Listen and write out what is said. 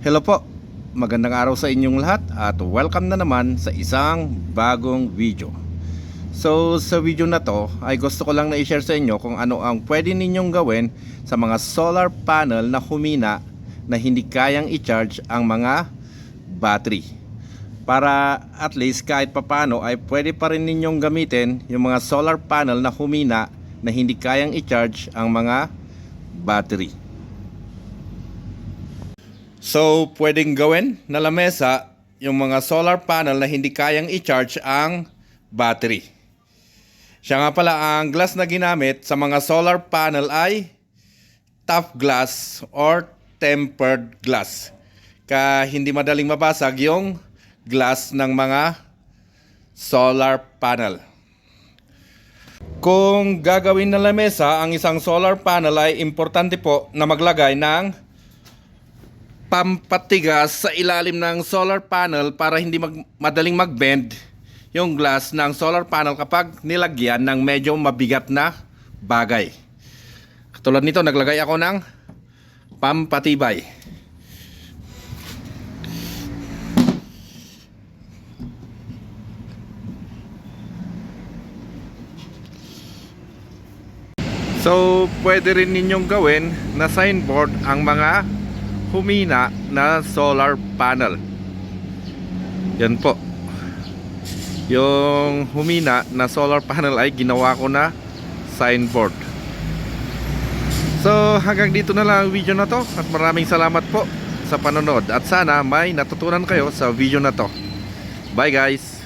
Hello po, magandang araw sa inyong lahat at welcome na naman sa isang bagong video. So sa video na to ay gusto ko lang na i-share sa inyo kung ano ang pwede ninyong gawin sa mga solar panel na humina na hindi kayang i-charge ang mga battery. Para at least kahit papano ay pwede pa rin ninyong gamitin yung mga solar panel na humina na hindi kayang i-charge ang mga battery. So, pwedeng gawin na lamesa yung mga solar panel na hindi kayang i-charge ang battery. Siya nga pala, ang glass na ginamit sa mga solar panel ay tough glass or tempered glass. Ka hindi madaling mabasag yung glass ng mga solar panel. Kung gagawin na lamesa ang isang solar panel ay importante po na maglagay ng pampatigas sa ilalim ng solar panel para hindi mag, madaling mag-bend yung glass ng solar panel kapag nilagyan ng medyo mabigat na bagay. Katulad nito, naglagay ako ng pampatibay. So, pwede rin ninyong gawin na signboard ang mga humina na solar panel. Yan po. Yung humina na solar panel ay ginawa ko na signboard. So hanggang dito na lang ang video na to at maraming salamat po sa panonood at sana may natutunan kayo sa video na to. Bye guys!